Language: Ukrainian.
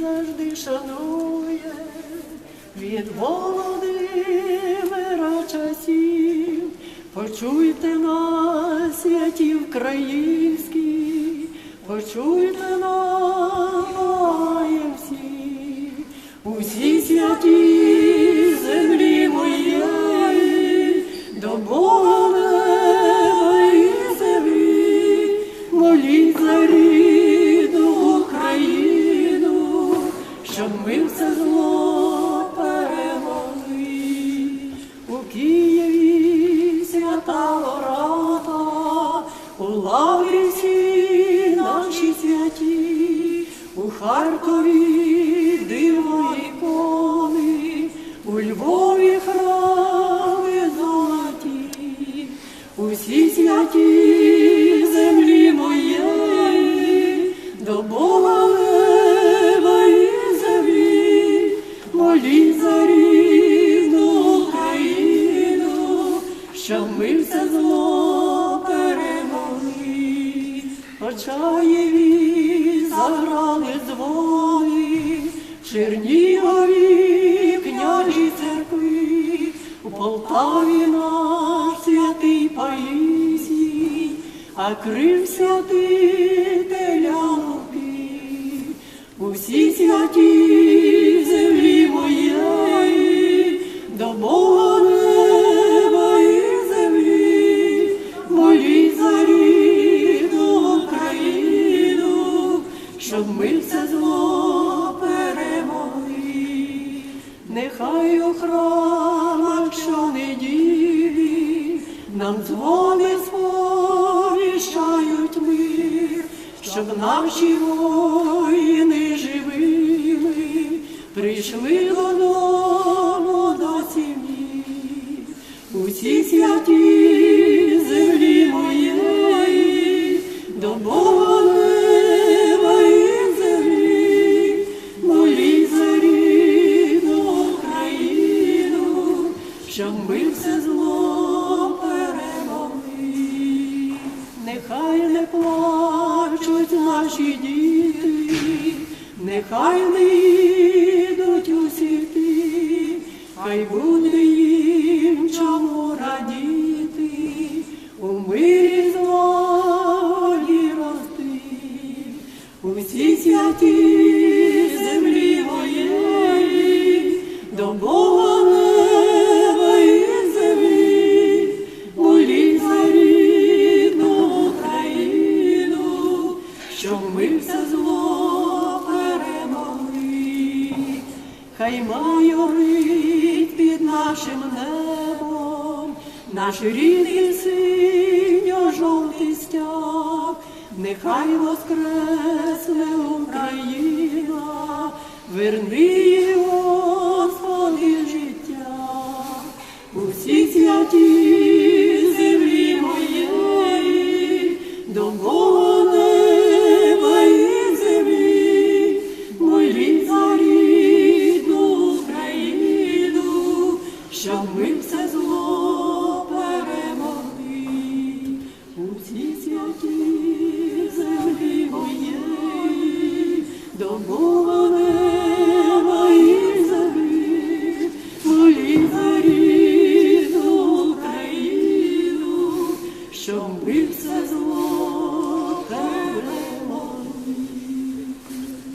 завжди шанує від Володимира часів. Почуйте нас, святі українські, почуйте нас щоб ми все зло перемогли. У Києві свята ората, у лаврі всі наші святі, у Харкові диво ікони, у Львові храми золоті, усі святі землі все зло перемогли. Почаєві заграли дзвони, Чернігові княжі церкви, у Полтаві наш святий Паїсій, а Крим святий Телянки, усі святі Нехай діві, нам дзвони сповіщають мир, щоб наші воїни живими прийшли додому нехай не йдуть усі ті, хай буде Хай майорить під нашим небом наш рідний синьо-жовтий стяг, нехай воскресне Україна, верни shall